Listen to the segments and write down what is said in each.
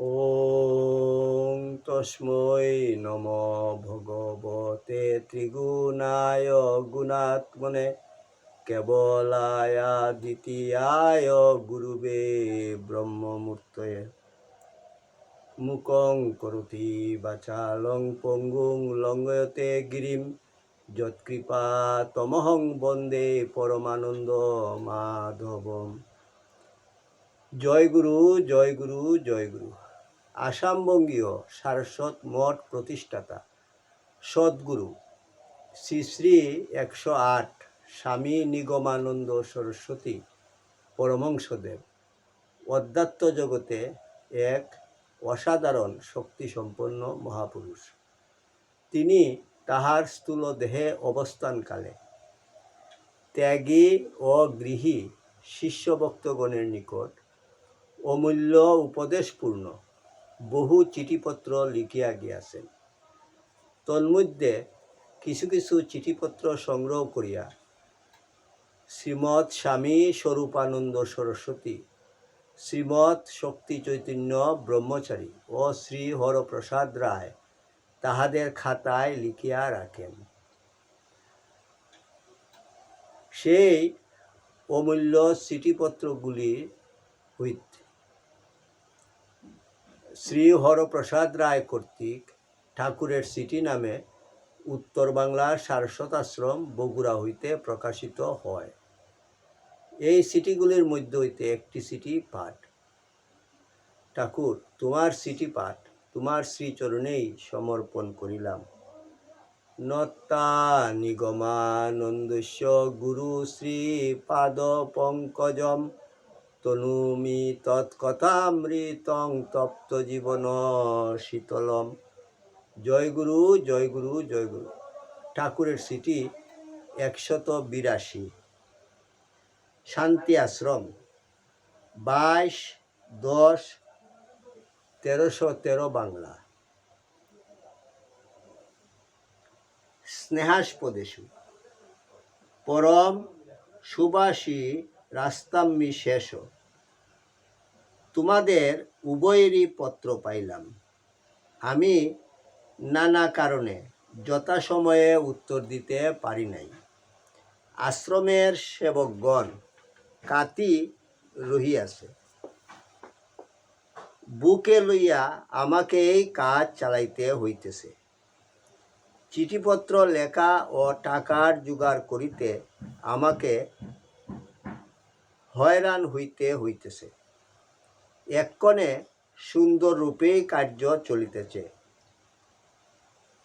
ওং তস্ময় নম ভগবতে ত্রিগুণায় গুণাত্মনে কেবলায় দ্বিতীয়ায় গুরুবে ব্রহ্মমূর্তয়ে মুকং করতি বাচালং পঙ্গুং লঙ্গয়তে গিরিম যৎকৃপা তমহং বন্দে পরমানন্দ মাধবম জয় গুরু জয় গুরু জয় গুরু আসামবঙ্গীয় সারস্বত মঠ প্রতিষ্ঠাতা, সদ্গুরু, শ্রী শ্রী একশো আট স্বামী নিগমানন্দ সরস্বতী পরমংসদেব অধ্যাত্ম জগতে এক অসাধারণ শক্তিসম্পন্ন মহাপুরুষ। তিনি তাহার স্থূল দেহে অবস্থানকালে ত্যাগী ও গৃহী শিষ্যভক্তগণের নিকট অমূল্য উপদেশপূর্ণ বহু চিঠিপত্র লিখিয়া গিয়াছেন। তন্মধ্যে কিছু কিছু চিঠিপত্র সংগ্রহ করিয়া শ্রীমৎ স্বামী স্বরূপানন্দ সরস্বতী, শ্রীমৎ শক্তি চৈতন্য ব্রহ্মচারী ও শ্রী হরপ্রসাদ রায় তাহাদের খাতায় লিখিয়া রাখেন। সেই অমূল্য চিঠিপত্রগুলি হইতে শ্রী হরপ্রসাদ রায় কর্তৃক ঠাকুরের সিটি নামে উত্তর বাংলার সারস্বত আশ্রম বগুড়া হইতে প্রকাশিত হয়। এই সিটিগুলির মধ্যে হইতে একটি সিটি পাঠ। ঠাকুর, তোমার সিটি পাঠ, তোমার শ্রীচরণেই সমর্পণ করিলাম। নত্তা নিগমানন্দস্য গুরু শ্রী পাদ পঙ্কজম তনুমি তৎকথামৃতং তপ্ত জীবন শীতলম। জয় গুরু জয় গুরু জয় গুরু। ঠাকুরের সিটি একশত বিরাশি। শান্তি আশ্রম বাইশ, দশ, তেরোশো তেরো বাংলা। স্নেহাস্পদেশু। পরম সুবাসী রাস্তাম্মি শেষ। তোমাদের উভয়েরই পত্র পাইলাম। আমি নানা কারণে যথাসময়ে উত্তর দিতে পারি নাই। আশ্রমের সেবকগণ কাতি রহিয়াছে। বুকে লইয়া আমাকে এই কাজ চালাইতে হইতেছে। চিঠিপত্র লেখা ও টাকার জোগাড় করিতে আমাকে হয়রান হইতে হইতেছে। এক্ষণে সুন্দর রূপেই কার্য চলিতেছে।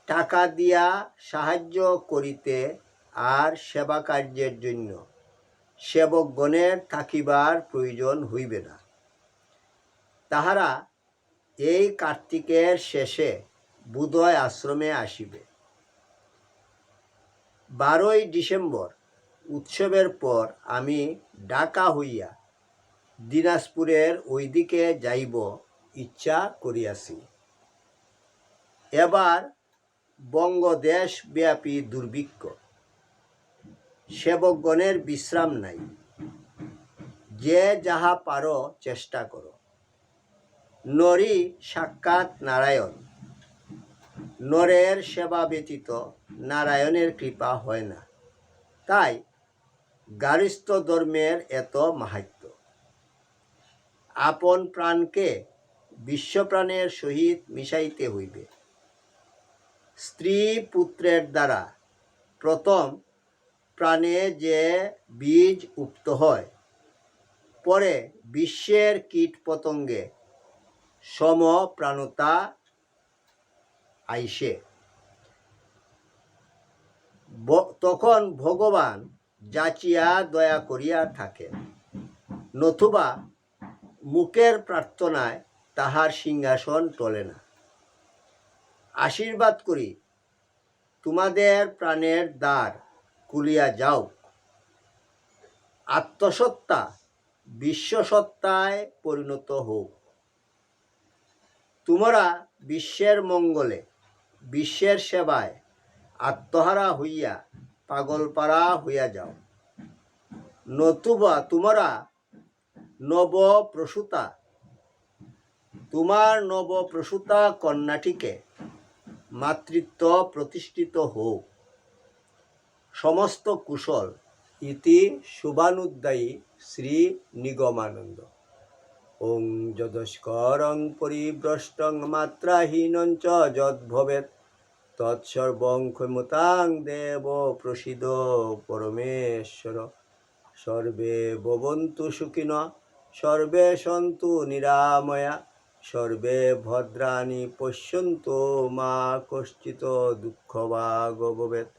টাকা দিয়া সাহায্য করিতে আর সেবা কার্যের জন্য সেবকগণের থাকিবার প্রয়োজন হইবে না। তাহারা এই কার্তিকের শেষে বুধয় আশ্রমে আসিবে। বারোই ডিসেম্বর উৎসবের পর আমি ডাকা হইয়া দিনাজপুরের ওইদিকে যাইব ইচ্ছা করিয়াছি। এবার বঙ্গদেশ ব্যাপী দুর্ভিক্ষ। সেবকগণের বিশ্রাম নাই। যে যাহা পারো চেষ্টা করো। নরি সাক্ষাৎ নারায়ণ। নরের সেবা ব্যতীত নারায়ণের কৃপা হয় না। তাই গারিস্থ ধর্মের এত মাহাত্য আপন প্রাণকে বিশ্বপ্রাণের সহিত মিশাইতে হইবে। স্ত্রী পুত্রের দ্বারা প্রথম প্রাণে যে বীজ উক্ত হয়, পরে বিশ্বের কীট পতঙ্গে সম প্রাণতা আইসে তখন ভগবান যাচিয়া দয়া করিয়া থাকেন, নতুবা মুখের প্রার্থনায় তাহার সিংহাসন টলে না। আশীর্বাদ করি, তোমাদের প্রাণের দ্বার খুলিয়া যাও। আত্মসত্তা বিশ্বসত্তায় পরিণত হোক তোমরা বিশ্বের মঙ্গলে, বিশ্বের সেবায় আত্মহারা হইয়া পাগলপাড়া হইয়া যাও। নতুবা তোমরা নবপ্রসূতা। তোমার নবপ্রসূতা কন্যাটিকে মাতৃত্ব প্রতিষ্ঠিত হোক। সমস্ত কুশল ইতি শুভানুদ্দায়ী শ্রী নিগমানন্দ। ওং যদস্করং পরিভ্রষ্টং মাত্রাহীনং চ যদ্ভবেৎ। তৎসর্বং ক্ষমতাং দেব প্রসিদ পরমেশ্বর। সর্বে ভবন্তু সুখিন। সর্বে সন্তু নিরাময়া, সর্বে ভদ্রাণি পশ্যন্ত মা কশ্চিত দুঃখ ভাগ ভবেৎ।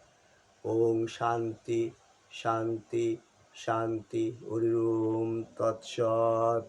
ওং শান্তি শান্তি শান্তি হরিম তৎসত